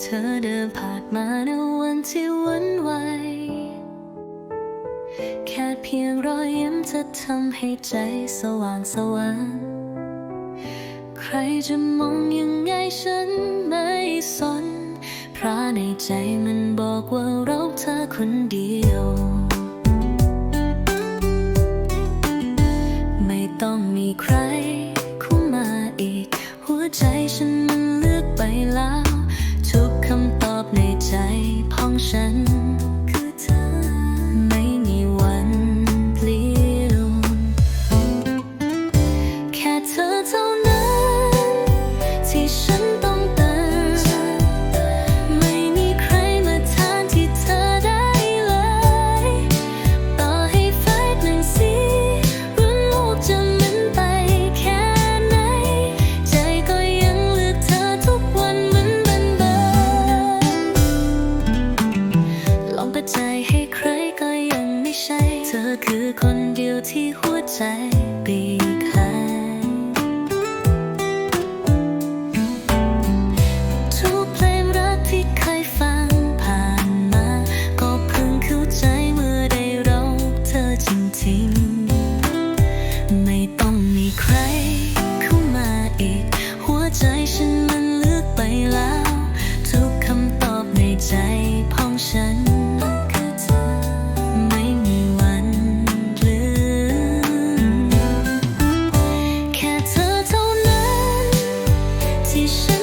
เธอเดินผ่านมาในวันที่วันไหว แค่เพียงรอยยิ้มจะทำให้ใจสว่างสวรรค์ใครจะมองยังไงฉันไม่สนพระในใจมันบอกว่าเราเธอคนเดียว ไม่ต้องมีใครเข้ามาอีก หัวใจฉันมันเลือกไปแล้ว ทุกคำตอบในใจของฉัน คือเธอ ไม่มีวันเปลี่ยนแค่เธอเท่านั้น 在。其实